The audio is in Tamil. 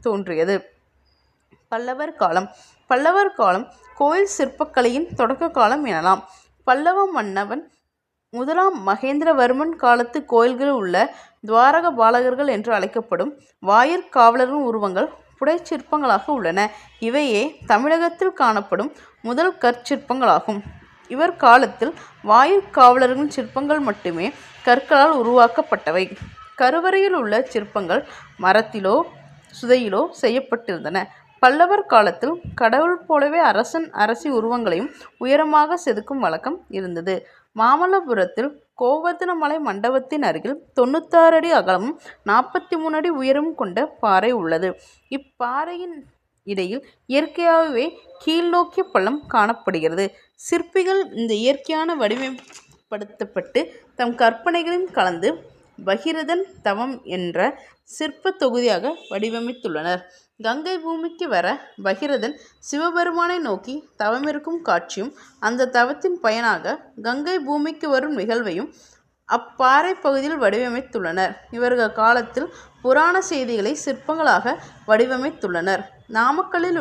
தோன்றியது. பல்லவர் காலம். பல்லவர் காலம் கோயில் சிற்பக்கலையின் தொடக்க காலம் எனலாம். பல்லவ மன்னவன் முதலாம் மகேந்திரவர்மன் காலத்து கோயில்களில் உள்ள துவாரக பாலகர்கள் என்று அழைக்கப்படும் வாயிற் காவலரின் உருவங்கள் புடைச்சிற்பங்களாக உள்ளன. இவையே தமிழகத்தில் காணப்படும் முதல் கற்சிற்பங்களாகும் இவர் காலத்தில் வாயிற் காவலர்களின் சிற்பங்கள் மட்டுமே கற்களால் உருவாக்கப்பட்டவை. கருவறையில் உள்ள சிற்பங்கள் மரத்திலோ சுதையிலோ செய்யப்பட்டிருந்தன. பல்லவர் காலத்தில் கடவுள் போலவே அரசன் அரசி உருவங்களையும் உயரமாக செதுக்கும் வழக்கம் இருந்தது. மாமல்லபுரத்தில் கோவர்த்தனமலை மண்டபத்தின் அருகில் தொண்ணூத்தாறு அடி அகலமும் நாற்பத்தி மூணு அடி உயரமும் கொண்ட பாறை உள்ளது. இப்பாறையின் இடையில் இயற்கையாகவே கீழ்நோக்கிய பள்ளம் காணப்படுகிறது. சிற்பிகள் இந்த இயற்கையான வடிவமைப்படுத்தப்பட்டு தம் கற்பனைகளில் கலந்து பகிரதன் தவம் என்ற சிற்ப தொகுதியாக வடிவமைத்துள்ளனர். கங்கை பூமிக்கு வர பகிரதன் சிவபெருமானை நோக்கி தவமிருக்கும் காட்சியும் அந்த தவத்தின் பயனாக கங்கை பூமிக்கு வரும் நிகழ்வையும் அப்பாறை பகுதியில் வடிவமைத்துள்ளனர். இவர்கள் காலத்தில் புராண செய்திகளை சிற்பங்களாக வடிவமைத்துள்ளனர். நாமக்கல்லில்